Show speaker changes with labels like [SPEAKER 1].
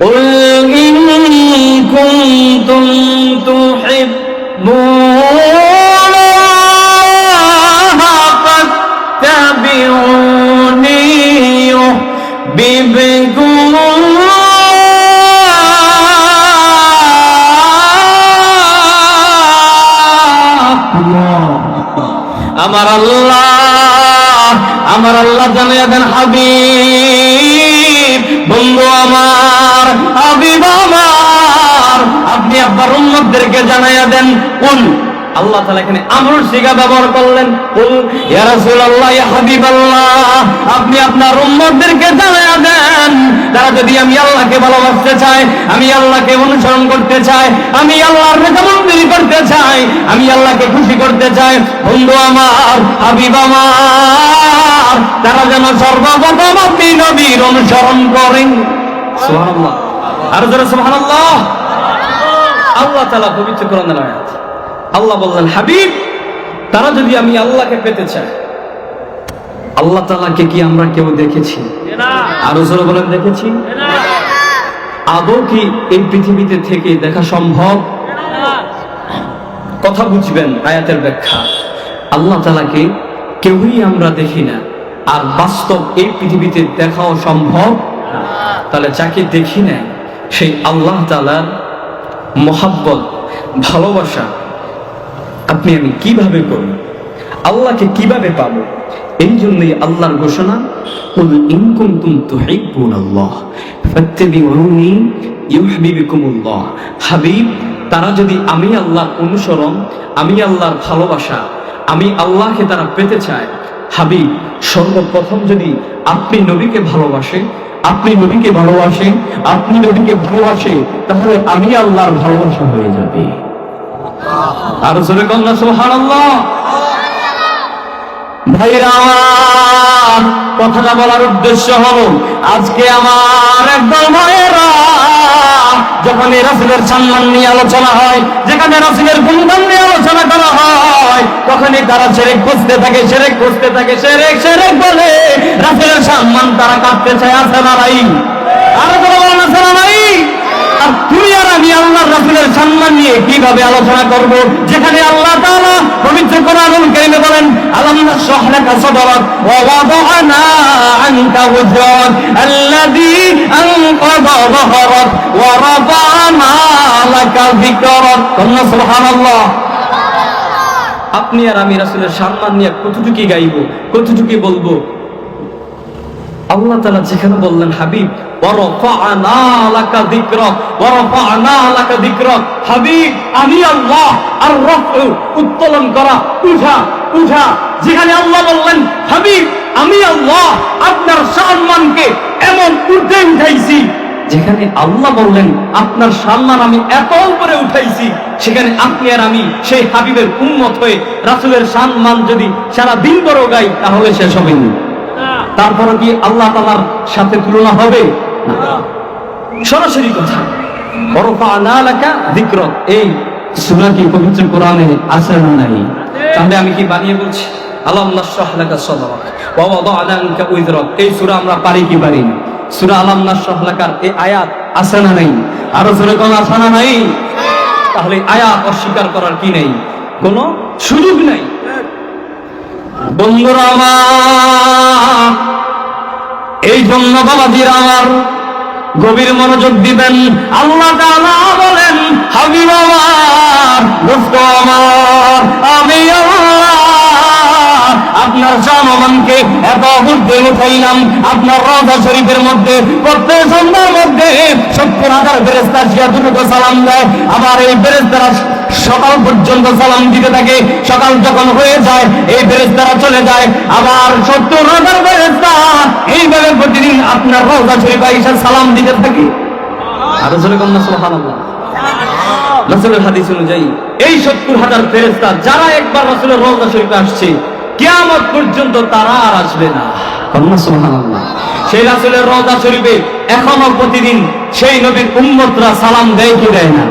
[SPEAKER 1] قل إن كنتم تحبون الله فاتبعوني يحببكم الله আমার আল্লাহ আমার আল্লাহ জানিয়ে দেন হাবিব বন্ধু আমার, হাবিব আমার, আপনি আপনার উন্মতদেরকে জানাইয়া দেন কোন আল্লাহ তাআলা এখানে আমরুল সিগা ব্যবহার করলেন, কুল, ইয়া রাসূলুল্লাহ, ইয়া আপনি আপনার উম্মতদেরকে জানাইয়া দেন। তারা যদি আমি আল্লাহকে ভালোবাসতে চাই আমি আল্লাহকে অনুসরণ করতে চাই আমি আল্লাহর রেখামন্দির করতে চাই আমি আল্লাহকে খুশি করতে চাই বন্ধু আমার, হাবিব আমার। তারা যেন সর্বপ্রথম আপনি নবীর অনুসরণ করেন আর জোরে সুবহানাল্লাহ। আল্লাহ তাআলা পবিত্র আয়াত। আল্লাহ বললেন, হাবিব, তারা যদি আমি আল্লাহকে পেতে চাই, আল্লাহ তাআলাকে কি আমরা কেউ দেখেছি? আরও জোরে বলেন, দেখেছি? আদৌ কি এই পৃথিবীতে থেকে দেখা সম্ভব? কথা বুঝবেন, আয়াতের ব্যাখ্যা। আল্লাহ তালাকে কেউই আমরা দেখি না। আর বাস্তব এই পৃথিবীতে দেখাও সম্ভব? তাহলে যাকে দেখি না সেই আল্লাহ তালার মহাব্বত, ভালোবাসা আপনি আমি কীভাবে করব? আল্লাহকে কীভাবে পাব? এই জন্যই আল্লাহর ঘোষণা, কুল ইনকুম তুম আল্লাহ হাবিব, তারা যদি আমি আল্লাহর অনুসরণ, আমি আল্লাহর ভালোবাসা, আমি আল্লাহকে তারা পেতে চায় হাবিব সর্বপ্রথম যদি আপনি নবীকে ভালোবাসেন, আপনি নবীকে ভালোবাসেন, আপনি নবীকে ভালোবাসে, তাহলে আমি আল্লাহর ভালোবাসা হয়ে যাবে। আর জোরে কন্যা ভাইরা কথাটা বলার উদ্দেশ্য হলো, আজকে আমার একদল ভাইয়েরা যখন রাসুলের সম্মান নিয়ে আলোচনা হয়, যেখানে রাসুলের গুণগান নিয়ে আলোচনা করা হয় তখনই তারা সেরেক খুঁজতে থাকে, সেরেক খুঁজতে থাকে, সেরেক সেরেক বলে রাসুলের সম্মান তারা কাটতে চায়, আছে না নাই? আরও কোনো বলেন, আছে না নাই? আর তুই আর আমি আল্লাহ রাসুলের সম্মান নিয়ে কীভাবে আলোচনা করব? যেখানে আল্লাহ তাআলা পবিত্র কোরআনুল কারীমে বলেন আলাম নাশরাহ সাদরাক ওয়া ওয়াদা'না আনকা ওযরাক আল্লাযী আনকাযা যাহরাক ওয়া রাফa'না লাকা যিকরাক সুবহানাল্লাহ। আপনি আর আমি রাসূলের সম্মান নিয়ে কতটুকু গাইব কতটুকু বলব? আল্লাহ তাআলা যেখানে বললেন, হাবিব আপনার সম্মানকে এমন উঠে উঠাইছি। যেখানে আল্লাহ বললেন, আপনার সম্মান আমি এত উপরে উঠাইছি, সেখানে আপনি আর আমি সেই হাবিবের উম্মত হয়ে রাসূলের সম্মান যদি সারা দিন বড় গাই, তাহলে শেষ হবে না। তারপরে কি আল্লাহ তালার সাথে তুলনা হবে? সরাসরি কথা। বরফা'না লাকা যিকরাক। এই সূরা কি পবিত্র কোরআনে আছে না নাই? তাহলে আমি কি বানিয়ে বলছি? আলাম নাশরাহ লাকা সাদরাক ওয়া ওয়াদা'না আনকা উযরাক এই সুরা আমরা পারি কি পারি না? সূরা আলাম নাশরাহ লাকার এই আয়াত আছে না নাই? আরও জোরে কোন আছে না নাই? তাহলে আয়াত অস্বীকার করার কি নেই? কোনো সুযোগ নাই। বন্ধুরা আমার, এই জন্য বাবাজির আমার গভীর মনোযোগ দিবেন। আল্লাহ বলেন, হাবিব আমার। জনগণকে এত বুদ্ধি উঠাইলাম আপনার রজা শরীফের মধ্যে প্রত্যেক সন্ধ্যার মধ্যে সত্তর হাজার ফেরেস্তা শিয়া দুটো সালাম দেয়। আবার এই ফেরেস্তারা সকাল পর্যন্ত সালাম দিতে থাকে। সকাল যখন হয়ে যায় এই ফেরেস্তারা চলে যায়। আবার সত্তর হাজার ফেরেস্তা এইভাবে প্রতিদিন আপনার রোজা শরীফ আইসা সালাম দিতে থাকে। আরও জোরে কন্যা সুবহানাল্লাহ। রাসূলের হাদিস অনুযায়ী এই সত্তর হাজার ফেরেস্তা যারা একবার রাসূলের রওজা শরীফে আসছে কিয়ামত পর্যন্ত তারা আর আসবে না। সেই রাসুলের রজা শরীফে এখনও প্রতিদিন সেই নবীর উম্মতরা সালাম দেয় কি দেয় না?